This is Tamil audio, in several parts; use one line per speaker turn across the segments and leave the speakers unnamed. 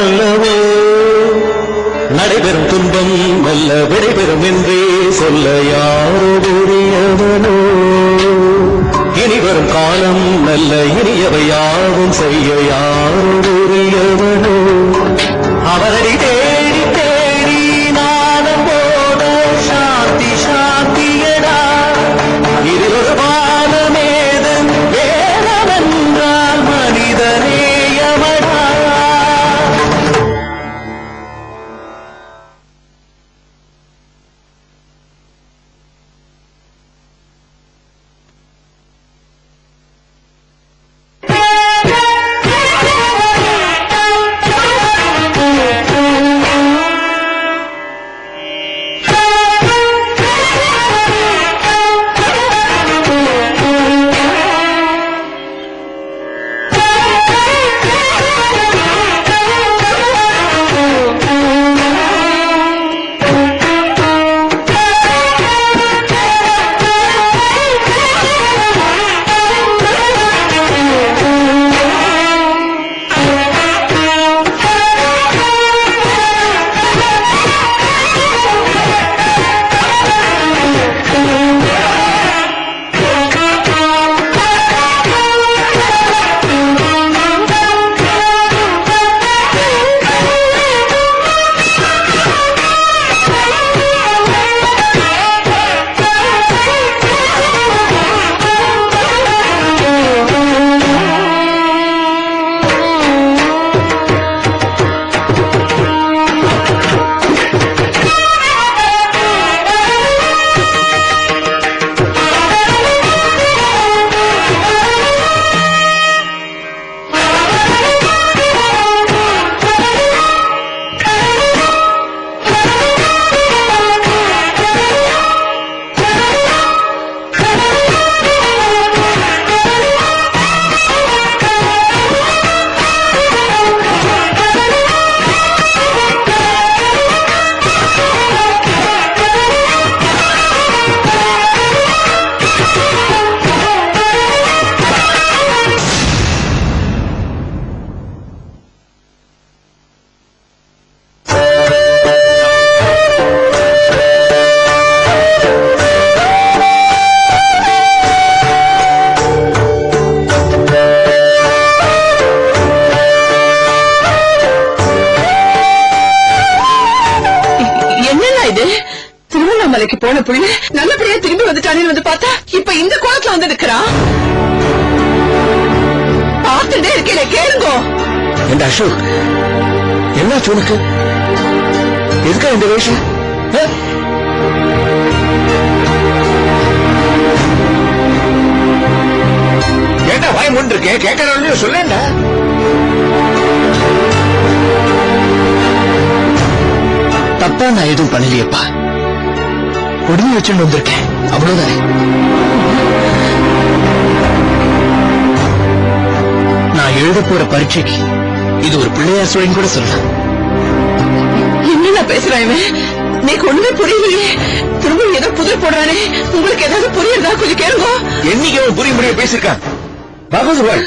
அல்லவோ நடைபெறும் துன்பம் வல்ல விடைபெறும் என்றே சொல்ல யாரோ உரியவனோ இனி வரும் காலம் நல்ல இனியவை யாவும் செய்ய யாரோ உரியவனோ அவரடி அசோக் என்னாச்சு உனக்கு? எதுக்கா இந்த வேஷம்?
ஏண்டா வாய் மூண்டு இருக்கேன் கேட்கறவங்க சொல்லேண்டா.
தப்பா நான் எதுவும் பண்ணலையேப்பா. உடனே வச்சுட்டு வந்திருக்கேன். அவ்வளவுதான்? நான் எழுத போற பரீட்சைக்கு இது ஒரு பிள்ளையார் சோழின்னு கூட சொல்லலாம்.
என்னென்ன பேசுறான் இவன்? நீக்கு ஒண்ணுமே புரியலையே. திரும்ப ஏதோ புதிர் போடுறானே. உங்களுக்கு ஏதாவது புரியுதா? கொஞ்சம் கேளுங்க.
என்னைக்கு அவன் புரிய முடிய பேசிருக்கான் பகவத்வாள்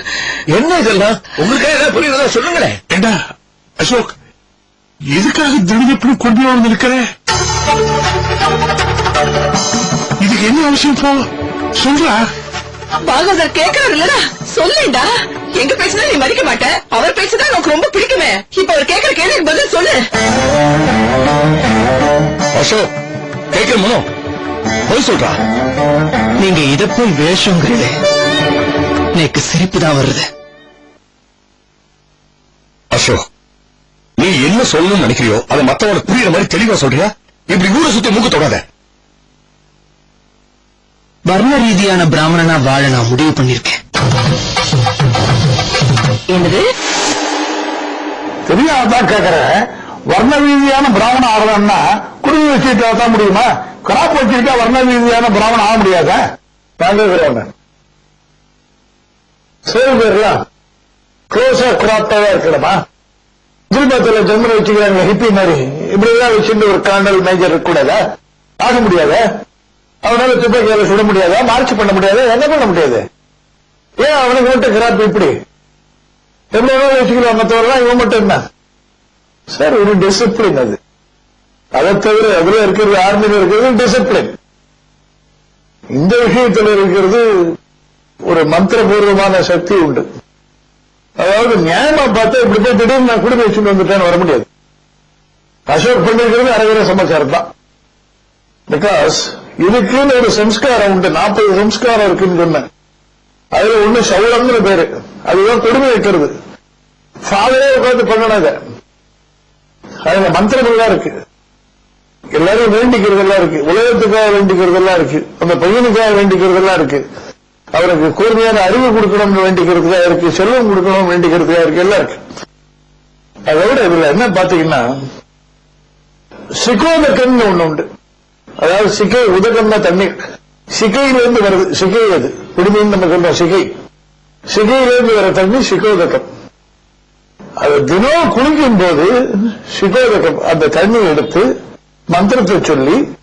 என்ன இதெல்லாம்? உங்களுக்கு ஏதாவது புரியுறதா சொல்லுங்களேன்
ஏண்டா அசோக் எதுக்காக திடீர்னு கொண்டு வந்து இருக்கிற இதுக்கு என்ன அவசியம் போ சொல்றா.
பாகவதர் கேட்கறாரு இல்லடா. சொல்லேண்டா எங்க பேசினா நீ மதிக்க மாட்ட. அவர் பேசுதான் உனக்கு ரொம்ப பிடிக்குமே. இப்ப அவர் கேட்கற கேள்விக்கு பதில் சொல்லு.
அசோக் கேட்கிற மனோ போய் சொல்றா.
நீங்க இத போய் வேஷங்கிறீங்களே எனக்கு சிரிப்பு தான் வருது.
அசோக் நீ என்ன சொல்லணும்னு நினைக்கிறியோ அதை மத்தவனுக்கு புரியுற மாதிரி தெளிவா சொல்றியா? இப்படி ஊரை சுத்தி மூக்கு தொடாத.
வர்ண ரீதியான பிராமணனா வாழ நான் முடிவு பண்ணிருக்கேன்
என்னது?
தெரியாதான் கேக்குறேன். வர்ண ரீதியான பிராமணன் ஆகலாம்னா குடும்ப வச்சுட்டா தான் முடியுமா? கிராப் வச்சுக்கிட்டா வர்ண ரீதியான பிராமணன் ஆக முடியாதா? தாங்க சேவை பேர்லாம் க்ளோஸா கிராப்டாவே இருக்கணுமா? குருபத்துல ஜென்மனை வச்சுக்கிறாங்க ஹிப்பி மாதிரி. இப்படிதான் வச்சுட்டு ஒரு கர்னல் மேஜர் இருக்கக்கூடாதா? ஆக முடியாதா? அவனால துப்பாக்கியால சுட முடியாதா? மார்ச் பண்ண முடியாதா? என்ன பண்ண முடியாது? ஏன் அவனுக்கு மட்டும் கிராப் இப்படி? எவ்வளவு வச்சுக்கலாம் மற்றவர்கள் இவன் மட்டும் என்ன? சார் ஒரு டிசிப்ளின் அது. அதை தவிர அதுல இருக்கிறது ஆர்மியில் இருக்கிறது டிசிப்ளின் இந்த விஷயத்தில் இருக்கிறது ஒரு மந்திரபூர்வமான சக்தி உண்டு. அதாவது நியாயமா பார்த்தா இப்படி போய் திடீர்னு நான் குடும்ப வச்சுட்டு வந்துட்டேன்னு வர முடியாது. அசோக் பண்ணிருக்கிறது அரகர சமாச்சாரம் தான். பிகாஸ் இதுக்குன்னு ஒரு சம்ஸ்காரம் உண்டு. நாற்பது சம்ஸ்காரம் இருக்குன்னு சொன்னேன். அதுல ஒண்ணு சௌலம்னு பேரு. அதுதான் கொடுமை வைக்கிறது. ஃபாதரே உட்கார்ந்து பண்ணணும் அதை. அதுல மந்திரங்கள்லாம் இருக்கு. எல்லாரும் வேண்டிக்கிறதெல்லாம் இருக்கு. உலகத்துக்காக வேண்டிக்கிறதெல்லாம் இருக்கு. அந்த பையனுக்காக வேண்டிக்கிறதெல்லாம் இருக்கு. அவருக்கு கூர்மையான அறிவு கொடுக்கணும்னு வேண்டிக்கிறதுக்காக இருக்கு. செல்வம் கொடுக்கணும் வேண்டிக்கிறதுக்காக இருக்கு. எல்லாம் இருக்கு. அதை விட இதுல என்ன பாத்தீங்கன்னா சிகோதக்கம்னு ஒண்ணு உண்டு. அதாவது சிகை உதகம்னா தண்ணீர். சிகையிலிருந்து வருது சிகை அது. குடிமைன்னு நம்ம சொல்றோம் சிகை. சிகையிலிருந்து வர தண்ணி சிகோதகம். அது தினம் குளிக்கும் போது சிகோதகம் அந்த தண்ணி எடுத்து மந்திரத்தை சொல்லி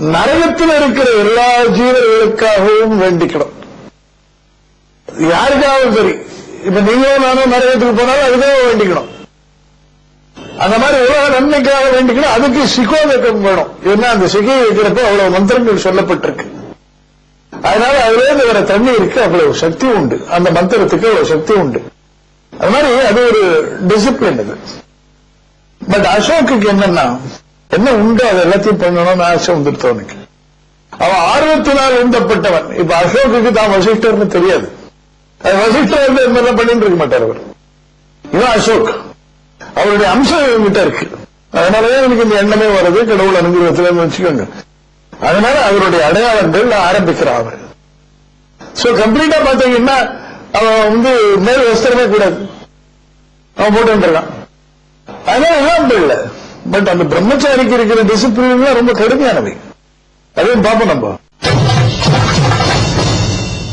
நரகத்தில் இருக்கிற எல்லா ஜீவர்களுக்காகவும் வேண்டிக்கணும். யாருக்காகவும் சரி. இப்ப நீங்களும் நானும் நரகத்துக்கு போனாலும் அதுக்காக வேண்டிக்கணும். அந்த மாதிரி உலக நன்மைக்காக வேண்டிக்கணும் அதுக்கு சிகோதகம் வேணும். ஏன்னா அந்த சிகையை வைக்கிறப்ப அவ்வளவு மந்திரங்கள் சொல்லப்பட்டிருக்கு. அதனால அதுலேருந்து வர தண்ணி இருக்கு அவ்வளவு சக்தி உண்டு. அந்த மந்திரத்துக்கு அவ்வளவு சக்தி உண்டு. அது மாதிரி அது ஒரு டிசிப்ளின் இது பட் அசோக்குக்கு என்னன்னா என்ன உண்டு அது எல்லாத்தையும் பண்ணணும்னு ஆசை வந்துருத்து அவனுக்கு. அவன் ஆர்வத்தினால் உந்தப்பட்டவன். இப்ப அசோக்குக்கு தான் வசிஷ்டர்னு தெரியாது. அது வசிஷ்டர் வந்து இந்த மாதிரிலாம் பண்ணிட்டு இருக்க மாட்டார் அவர்? இவன் அசோக். அவருடைய அம்சம் இவங்கிட்ட இருக்கு. அதனாலதான் எனக்கு இந்த எண்ணமே வருது கடவுள் அனுகிரகத்துல வச்சுக்கோங்க. அதனால அவருடைய அடையாளங்கள் ஆரம்பிக்கிறான் அவர். சோ கம்ப்ளீட்டா பாத்தீங்கன்னா அவன் வந்து மேல் வஸ்திரமே கூடாது. அவன் போட்டு இருக்கான் அதனால இல்லாமல் இல்ல. பட் அந்த பிரம்மச்சாரிக்கு இருக்கிற டிசிப்ளின் ரொம்ப கடுமையானவை. அதையும் பார்ப்போம் நம்ம.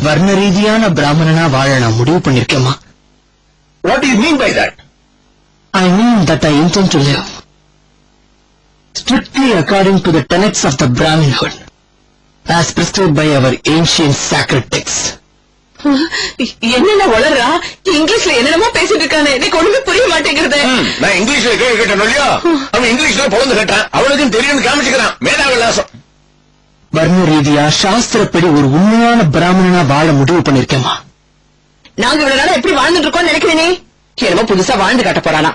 வர்ண ரீதியான பிராமணனா வாழ நான் முடிவு பண்ணிருக்கேமா
what you mean by that
I mean that I intend to live. Strictly according to the tenets of the Brahminhood, as prescribed by our ancient sacred texts.
என்னென்ன வளர்றா இங்கிலீஷ்ல என்னென்னமோ பேசிட்டு இருக்கானே. எனக்கு ஒண்ணுமே புரிய மாட்டேங்கிறது.
நான் இங்கிலீஷ்ல கேள்வி கேட்டேன் இல்லையா? அவன் இங்கிலீஷ்ல பொழுது கேட்டான். அவனுக்கும் தெரியும்னு காமிச்சுக்கிறான். மேதா விலாசம்.
வர்ண ரீதியா சாஸ்திரப்படி ஒரு உண்மையான பிராமணனா வாழ முடிவு பண்ணிருக்கேமா
நாங்க இவ்வளவு நாளா எப்படி வாழ்ந்துட்டு இருக்கோம் நினைக்கிறேனே என்னமோ புதுசா வாழ்ந்து காட்ட போறானா.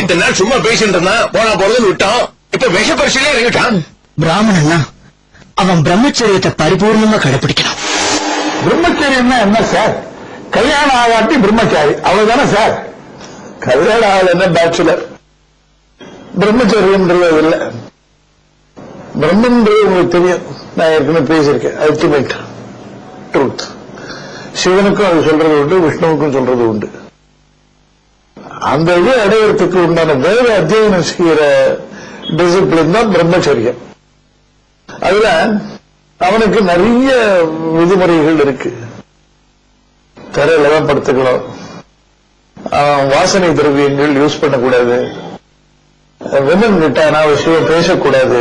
இத்தனை நாள் சும்மா பேசிட்டு இருந்தான். போனா போறதுன்னு விட்டான். இப்ப விஷ பரிசையிலே இறங்கிட்டான்.
பிராமணன்னா அவன் பிரம்மச்சரியத்தை பரிபூர்ணமா கடைபிடிக்கணும்
பிரம்மச்சரியம்னா என்ன சார் கல்யாணம் ஆகாட்டி பிரம்மச்சாரி. அவ்வளவுதானே சார் கல்யாணம் ஆகல என்ன பேச்சுலர் பிரம்மச்சரியம்ன்றது இல்ல. பிரம்மன்றது உங்களுக்கு தெரியும். நான் ஏற்கனவே பேசியிருக்கேன். அல்டிமேட் ட்ரூத் சிவனுக்கும் அது சொல்றது உண்டு விஷ்ணுவுக்கும் சொல்றது உண்டு. அந்த இது அடையறதுக்கு உண்டான வேறு அத்தியனம் செய்கிற டிசிப்ளின் தான் பிரம்மச்சரியம் அதுல அவனுக்கு நிறைய விதிமுறைகள் இருக்கு. தரையில தான் படுத்துக்கணும். வாசனை திரவியங்கள் யூஸ் பண்ணக்கூடாது. விமன் கிட்ட அனாவசியம் பேசக்கூடாது.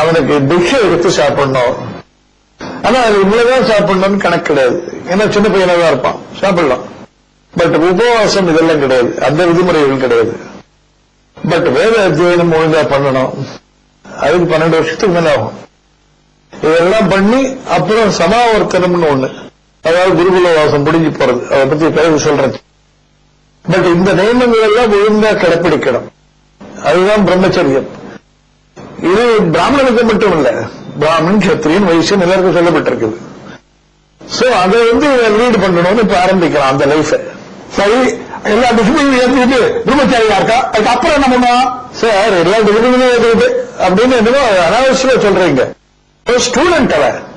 அவனுக்கு டிஷ்ஷை எடுத்து சாப்பிடணும். ஆனா அது இவ்வளவுதான் சாப்பிடணும்னு கணக்கு கிடையாது ஏன்னா சின்ன பையனா தான் இருப்பான். சாப்பிடலாம். பட் உபவாசம் இதெல்லாம் கிடையாது. அந்த விதிமுறைகள் கிடையாது. பட் வேத அத்தியனம் ஒழுங்கா பண்ணணும். அதுக்கு பன்னெண்டு வருஷத்துக்கு மேல ஆகும். இதெல்லாம் பண்ணி அப்புறம் சமாவர்த்தனம்னு ஒண்ணு. அதாவது குருகுல வாசம் முடிஞ்சு போறது. அதை பத்தி பிறகு சொல்றேன். பட் இந்த நியமங்கள் எல்லாம் ஒழுங்கா கடைப்பிடிக்கணும். அதுதான் பிரம்மச்சரியம். இது பிராமணனுக்கு மட்டும் இல்ல. பிராமணன் கத்திரியன் வைசியன் எல்லாருக்கும் சொல்லப்பட்டிருக்குது. சோ அதை வந்து லீடு பண்ணணும்னு இப்ப ஆரம்பிக்கலாம் அந்த லைஃபை சரி எல்லா டிசிப்ளினும் ஏற்றுக்கிட்டு பிரம்மச்சாரியா இருக்கா? அதுக்கு அப்புறம் என்ன பண்ணுவோம் சார் எல்லா டிசிப்ளினும் ஏற்றுக்கிட்டு அப்படின்னு என்னமோ அனாவசியமா சொல்றீங்க. ஒரு ஸ்டூடெண்ட் அவன்.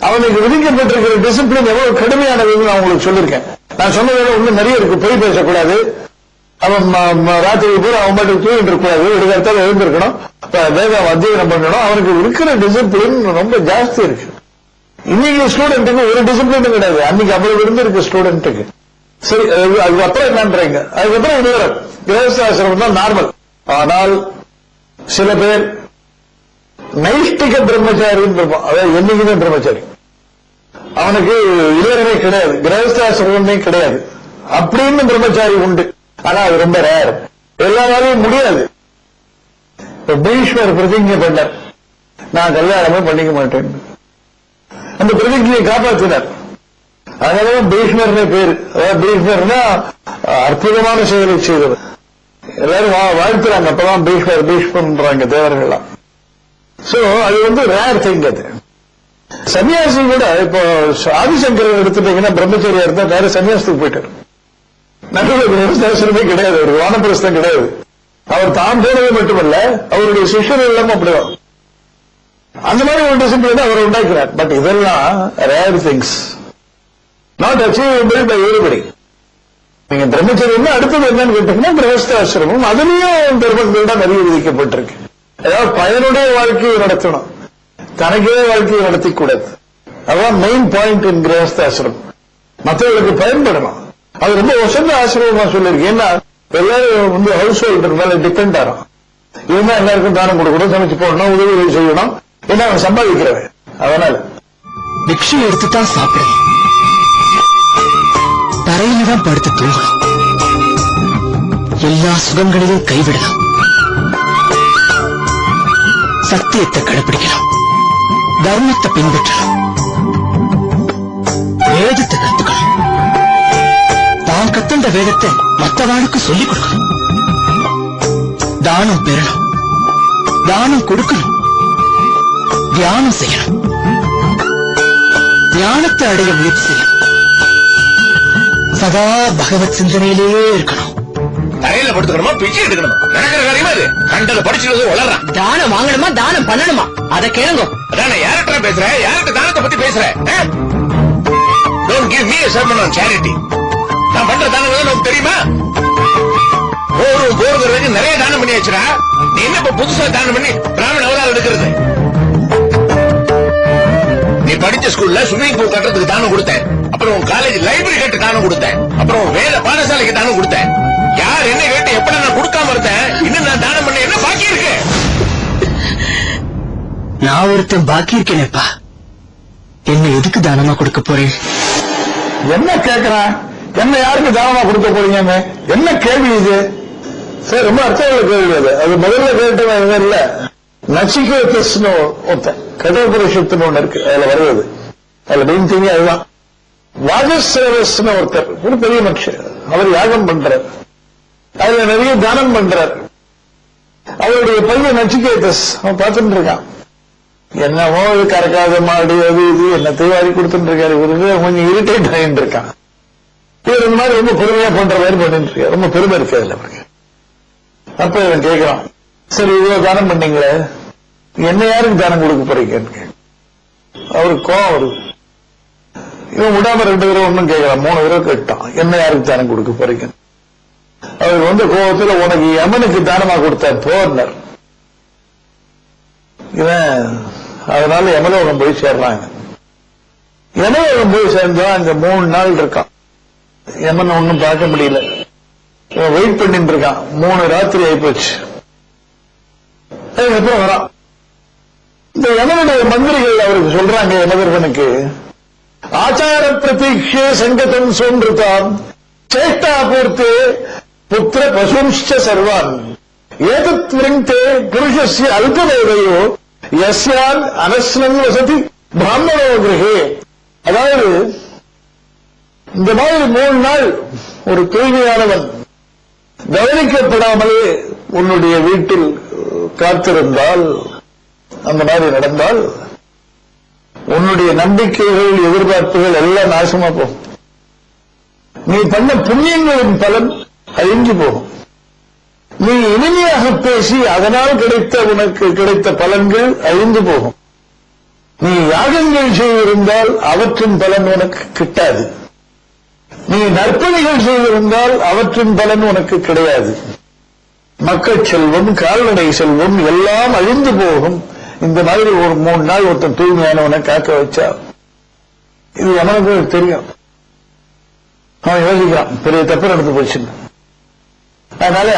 அவனுக்கு விதிக்கப்பட்டிருக்கிற டிசிப்ளின் எவ்வளவு கடுமையானதுன்னு நான் உங்களுக்கு சொல்லியிருக்கேன். நான் சொன்னதோட விட இன்னும் நிறைய இருக்கு. பொய் பேசக்கூடாது. அவன் ம- ராத்திரி பூரா அவன் பாட்டுக்கு தூங்கிட்டு இருக்கக்கூடாது. விடுகாலத்தால் எழுந்திருக்கணும். அப்ப வேதம் அத்தியனம் பண்ணணும். அவனுக்கு இருக்கிற டிசிப்ளின் ரொம்ப ஜாஸ்தி இருக்கு. இன்னைக்கு ஸ்டூடெண்ட்டுக்கு ஒரு டிசிப்ளினும் கிடையாது. அன்னைக்கு அவ்வளவு இருந்திருக்கு ஸ்டூடெண்ட்டுக்கு சரி அது- அதுக்கப்புறம் என்னன்றீங்க? அதுக்கப்புறம் இது கிரகஸ்தாசிரமம் தான் நார்மல் ஆனால் சில பேர் நைஷ்டிக பிரம்மச்சாரின்னு இருப்பான். அதாவது என்னைக்குமே பிரம்மச்சாரி. அவனுக்கு இல்லறமே கிடையாது. கிரகஸ்தாசிரமே கிடையாது. அப்படின்னு பிரம்மச்சாரி உண்டு. ஆனா அது ரொம்ப ரேர் எல்லாராலையும் முடியாது. பீஷ்மர் பிரதிஜை பண்ணார். நான் கல்யாணமே பண்ணிக்க மாட்டேன். அந்த பிரதிஜையை காப்பாற்றினார் அதனாலதான் பீஷ்மர்னே பேரு. அதாவது பீஷ்மர்னா அற்புதமான செயலை செய்தவர். எல்லாரும் வாழ்த்துறாங்க. அப்பதான் பீஷ்மர் பீஷ்மன்றாங்க தேவர்கள்லாம். சோ அது வந்து ரேர் திங் அது. சன்னியாசி கூட இப்போ ஆதிசங்கரன் எடுத்துட்டீங்கன்னா பிரம்மச்சரியா இருந்தா வேற சன்னியாசத்துக்கு போயிட்டார். நடுவில் பிரம்மசாசனமே கிடையாது. ஒரு வானப்பிரஸ்தம் கிடையாது. அவர் தான் போனது மட்டுமல்ல அவருடைய சிஷ்யர்கள் எல்லாம் அப்படிதான். அந்த மாதிரி ஒரு டிசிப்ளின் அவர் உண்டாக்கிறார். பட் இதெல்லாம் rare things not achievable by everybody நீங்க பிரம்மச்சரியம்னா அடுத்தது என்னன்னு கேட்டீங்கன்னா கிரகஸ்தாசிரமம் அதுலயும் தர்மங்கள் தான் நிறைய விதிக்கப்பட்டிருக்கு. அதாவது பயனுடைய வாழ்க்கையை நடத்தணும். தனக்கே வாழ்க்கையை நடத்திக் கூடாது அதான் மெயின் பாயிண்ட் இன் கிரகஸ்தாசிரமம் மற்றவர்களுக்கு பயன்படணும். அது ரொம்ப வசந்த ஆசிரியமா சொல்லியிருக்கு. ஏன்னா எல்லாரும் வந்து ஹவுஸ் ஹோல்டர் மேல டிபெண்ட் ஆகும் இவன் எல்லாருக்கும் தானம் கொடுக்கணும் சமைச்சு போடணும் உதவிகள் செய்யணும். ஏன்னா அவன் சம்பாதிக்கிறவன். அதனால.
பிக்ஷை எடுத்து தான் சாப்பிடணும் தரையில தான் படுத்து தூங்கணும் எல்லா சுகங்களையும் கைவிடலாம். சத்தியத்தை கடைபிடிக்கலாம். தர்மத்தை பின்பற்றலாம். வேதத்தை கத்துக்கணும் தான் கத்துண்ட வேதத்தை மற்றவாளுக்கு சொல்லிக் கொடுக்கணும். தானம் பெறணும். தானம் கொடுக்கணும். தியானம் செய்யணும். ஞானத்தை அடைய முயற்சி செய்யணும். சதா பகவத் சிந்தனையிலேயே இருக்கணும்.
தரையில படுத்துக்கணுமா? பிச்சை எடுக்கணுமா? நடக்கிற காரியமா இது? கண்டதை படிச்சுட்டு வளர்றான்
தானம் வாங்கணுமா? தானம் பண்ணணுமா? அதை கேளுங்க.
அதான் யார்கிட்ட பேசுறேன்? யார்கிட்ட தானத்தை பத்தி பேசுறேன்? Don't give me sermon on charity நான் பண்ற தானம் நமக்கு தெரியுமா? போறது வரைக்கும் நிறைய தானம் பண்ணி வச்சுடா நீ என்ன இப்ப புதுசா தானம் பண்ணி பிராமண அவரால் எடுக்கிறது? நீ படிச்ச ஸ்கூல்ல ஸ்விம்மிங் பூல் கட்டுறதுக்கு தானம் கொடுத்தேன். அப்புறம் உன் காலேஜ் லைப்ரரி கட்டு தானம் கொடுத்தேன். அப்புறம் வேலை பாடசாலைக்கு தானம் கொடுத்தேன். யார் என்ன கேட்டு எப்படி நான் கொடுக்காம இருந்தேன்? இன்னும் நான் தானம் பண்ண என்ன பாக்கி இருக்கு?
நான் ஒருத்தன் பாக்கி இருக்கேனேப்பா. என்ன எதுக்கு தானமா கொடுக்க போறேன்?
என்ன கேட்கறான் என்ன யாருக்கு தானமா கொடுக்க போறீங்கன்னு? என்ன கேள்வி இது? சரி ரொம்ப அர்த்தமுள்ள கேள்வி அது. அது முதல்ல கேட்டவன் இல்ல. நச்சிகேதஸ்னு ஒருத்தன் கடோபரிஷத்துன்னு ஒண்ணு இருக்கு அதுல வருவது. அதுல மெயின் திங்க அதுதான். வாஜசேவஸ்னு ஒருத்தர் ஒரு பெரிய மனுஷன் அவர் யாகம் பண்றார். அதுல நிறைய தானம் பண்றார். அவருடைய பையன் நச்சிகேதஸ் அவன் பார்த்துட்டு இருக்கான். என்னமோ இது கறக்காத மாடு அது இது என்னத்தையும் வாரி கொடுத்துட்டு இருக்காரு. இவருக்கு கொஞ்சம் இரிட்டேட் ஆகிட்டு இருக்கான். இவர் இந்த மாதிரி ரொம்ப பொறுமையா பண்ற மாதிரி பண்ணிட்டு இருக்காரு. ரொம்ப பெருமை இருக்கு அதுல அப்ப இவன் கேட்கிறான் சரி இவ்வளவு தானம் பண்ணீங்களே? என்ன யாருக்கு தானம் கொடுக்க போறீங்கன்னு அவருக்கு கோவம் வருது இவன் விடாம ரெண்டு தடவை ஒண்ணும் கேட்கலாம் மூணு தடவை கேட்டான். என்ன யாருக்கு தானம் கொடுக்க போறீங்க அவர் வந்து கோபத்துல உனக்கு யமனுக்கு தானமா கொடுத்த போர்னர். இவன் அதனால யமலோகம் போய் சேர்றாங்க யமலோகம் போய் சேர்ந்தா அங்க மூணு நாள் இருக்கான். யமன் ஒண்ணும் பார்க்க முடியல. இவன் வெயிட் பண்ணிட்டு இருக்கான். மூணு ராத்திரி ஆயிப்போச்சு. அதுக்கப்புறம் வரான். இந்த யமனுடைய மந்திரிகள் அவருக்கு சொல்றாங்க மகர்வனுக்கு ஆச்சார பிரதீட்சே சங்கதம் சோன்றுதான் சேஷ்டா பூர்த்தே புத்திர பசும்ச்ச சர்வான் ஏதத் விருந்தே புருஷஸ்ய அல்பதேவையோ எஸ்யான் அனஸ்னம் வசதி பிராமணோ கிரகே. அதாவது இந்த மாதிரி மூணு நாள் ஒரு தூய்மையானவன் கவனிக்கப்படாமலே உன்னுடைய வீட்டில் காத்திருந்தால் அந்த மாதிரி நடந்தால் உன்னுடைய நம்பிக்கைகள் எதிர்பார்ப்புகள் எல்லாம் நாசமா போகும். நீ பண்ண புண்ணியங்களின் பலன் அழிஞ்சு போகும். நீ இனிமையாக பேசி அதனால் கிடைத்த உனக்கு கிடைத்த பலன்கள் அழிந்து போகும். நீ யாகங்கள் செய்திருந்தால் அவற்றின் பலன் உனக்கு கிட்டாது. நீ நற்பணிகள் செய்திருந்தால் அவற்றின் பலன் உனக்கு கிடையாது. மக்கள் செல்வம் கால்நடை செல்வம் எல்லாம் அழிந்து போகும். இந்த மாதிரி ஒரு மூணு நாள் ஒருத்தன் தூய்மையானவனை காக்க வச்சா இது எவனுக்கு தெரியும். அவன் யோசிக்கிறான் பெரிய தப்பு நடந்து போச்சுன்னு. அதனால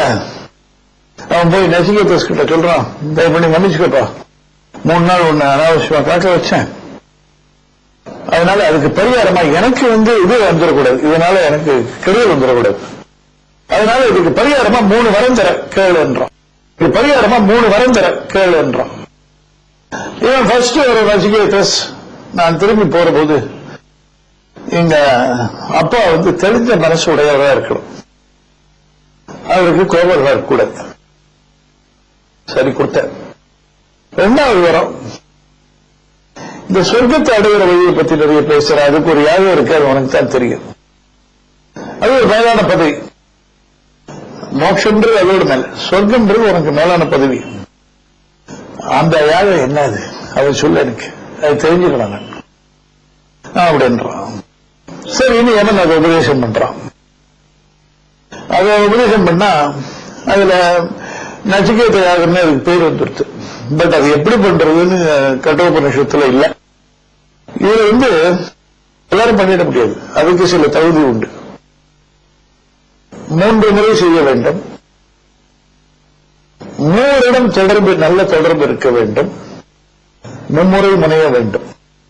அவன் போய் நசிகேதஸ் கிட்ட சொல்றான் தயவு பண்ணி மன்னிச்சுக்கப்பா. மூணு நாள் ஒன்னு அனாவசியமா காக்க வச்சேன். அதனால அதுக்கு பரிகாரமா எனக்கு வந்து இது வந்துடக்கூடாது இதனால எனக்கு கெடுதல் வந்துடக்கூடாது அதனால இதுக்கு பரிகாரமா மூணு வரம் தர கேளுன்றான் இது பரிகாரமா மூணு வரம் தர கேளுன்றான் இவன் ஃபர்ஸ்ட் ஒரு நசிகேதஸ் நான் திரும்பி போற போது எங்க அப்பா வந்து தெரிஞ்ச மனசு உடையவரா இருக்கணும். அவருக்கு கோபம் வரக்கூடாது சரி கொடுத்தேன். ரெண்டாவது வரம். இந்த சொர்க்கத்தை அடைகிற வழியை பத்தி நிறைய பேசுற அதுக்கு ஒரு யாகம் இருக்கு அது உனக்கு தான் தெரியும். அது ஒரு மேலான பதவி. மோட்சம்ன்றது அதோட மேல. சொர்க்கம்ன்றது உனக்கு மேலான பதவி. அந்த யாகம் என்ன அது அதை சொல்ல எனக்கு அது தெரிஞ்சுக்கலாம் நான் அப்படின்றான் சரி இனி என்ன அதை உபதேசம் பண்றான். அதை உபதேசம் பண்ணா அதுல நச்சிகேத யாகம்னு அதுக்கு பேர் வந்துருச்சு பட் அது எப்படி பண்றதுன்னு கட்டோபனிஷத்துல இல்ல. இதுல வந்து எல்லாரும் பண்ணிட முடியாது. அதுக்கு சில தகுதி உண்டு. மூன்று முறை செய்ய வேண்டும். மூவரிடம் தொடர்பு நல்ல தொடர்பு இருக்க வேண்டும். மும்முறை முனைய வேண்டும்.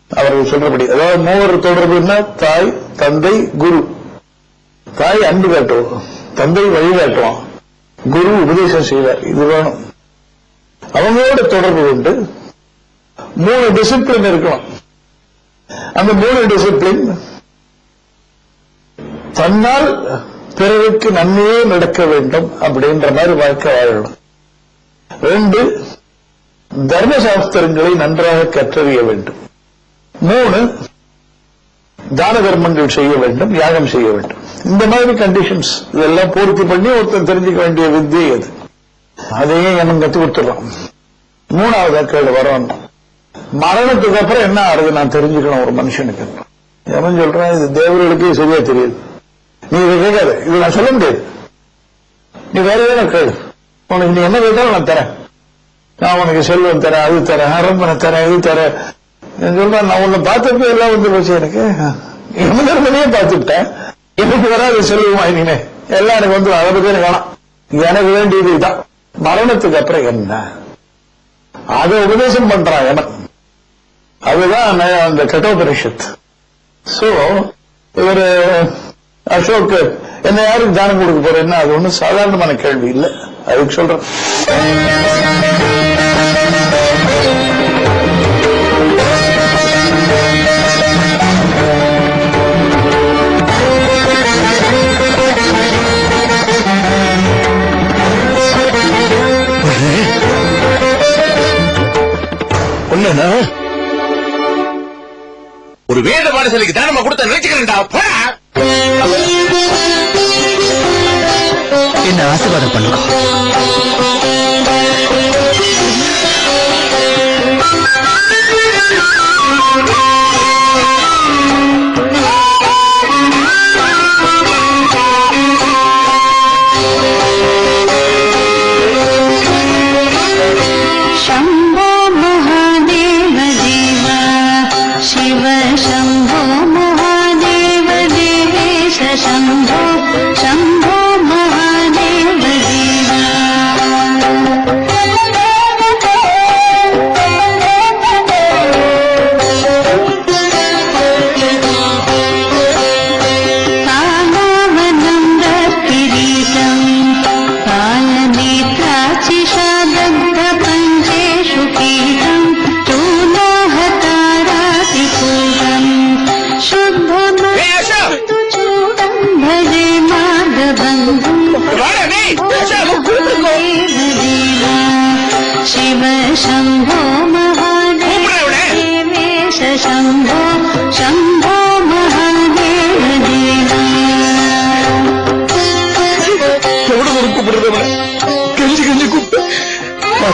அவர்கள் சொல்றபடி அதாவது மூவர் தொடர்புன்னா தாய் தந்தை குரு. தாய் அன்பு காட்டுவோம். தந்தை வழிகாட்டுவான் குரு உபதேசம் செய்வார். இது வேணும். அவங்களோட தொடர்பு உண்டு. மூணு டிசிப்ளின் இருக்கணும் அந்த மூணு டிசிப்ளின் தன்னால் பிறருக்கு நன்மையே நடக்க வேண்டும் அப்படின்ற மாதிரி வாழ்க்கை வாழணும். ரெண்டு தர்மசாஸ்திரங்களை நன்றாக கற்றறிய வேண்டும். மூணு தான தர்மங்கள் செய்ய வேண்டும் யாகம் செய்ய வேண்டும். இந்த மாதிரி கண்டிஷன்ஸ் இதெல்லாம் பூர்த்தி பண்ணி ஒருத்தன் தெரிஞ்சுக்க வேண்டிய வித்தியை அது. அதையே நம்ம கத்து கொடுத்துடலாம். மூணாவது அக்கள் வரணும். மரணத்துக்கு அப்புறம் என்ன ஆறுது? நான் தெரிஞ்சுக்கணும் ஒரு மனுஷனுக்கு. எவன் சொல்றான் இது தேவர்களுக்கே சரியா தெரியுது. நீ இதை கேட்காது. இது நான் சொல்ல முடியாது. நீ வேற எதனா கேளு. உனக்கு நீ என்ன கேட்டாலும் நான் தரேன். நான் உனக்கு செல்வம் தரேன் அது தரேன் அரண்மனை தரேன் இது தரேன். நான் சொல்றேன் நான் உன்னை பார்த்தப்ப எல்லாம் வந்து போச்சு எனக்கு. எமதர்மனையே பார்த்துட்டேன் எனக்கு வராது செல்வமா இனிமே எல்லாம் எனக்கு வந்து அதை பத்தி எனக்கு வேணாம் எனக்கு வேண்டியது இதுதான். மரணத்துக்கு அப்புறம் என்ன? அதை உபதேசம் பண்றான் எமன் அதுதான் அந்த கட்டோபரிஷத் சோ இவர் அசோக் என்ன யாருக்கு தானம் கொடுக்க போறேன்னா அது ஒண்ணும் சாதாரணமான கேள்வி இல்ல. அதுக்கு சொல்றேன்.
ஒரு வேத பாடசாலைக்கு தானமா கொடுத்த நினைச்சுக்கிறேன்டா.
गएर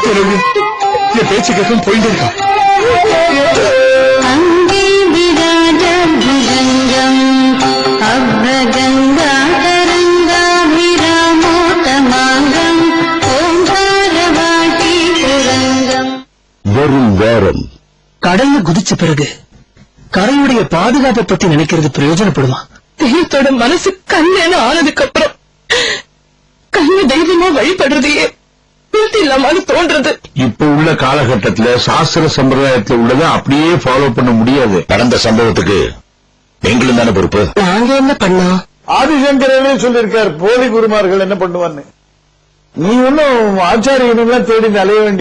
பிறகு என் பேச்சு கேட்கும் போயிட்டு
இருக்கா
கடல்ல குதிச்ச பிறகு கரையுடைய பாதுகாப்பை பத்தி நினைக்கிறது பிரயோஜனப்படுமா?
தெய்வத்தோட மனசு கண்ணேன்னு ஆனதுக்கு அப்புறம் கண்ணு தெய்வமா வழிபடுறதையே நிறுத்தி இல்லாமனு தோன்றது
இப்ப உள்ள காலகட்டத்துல சாஸ்திர சம்பிரதாயத்துல உள்ளதை அப்படியே ஃபாலோ பண்ண முடியாது.
நடந்த சம்பவத்துக்கு எங்களும் தானே பொறுப்பு?
நாங்க என்ன பண்ணோம்?
ஆதிசங்கரே சொல்லியிருக்கார் போலி குருமார்கள் என்ன பண்ணுவான்னு. நீ ஒன்னும் ஆச்சாரியனும் தேடி அலைய வேண்டிய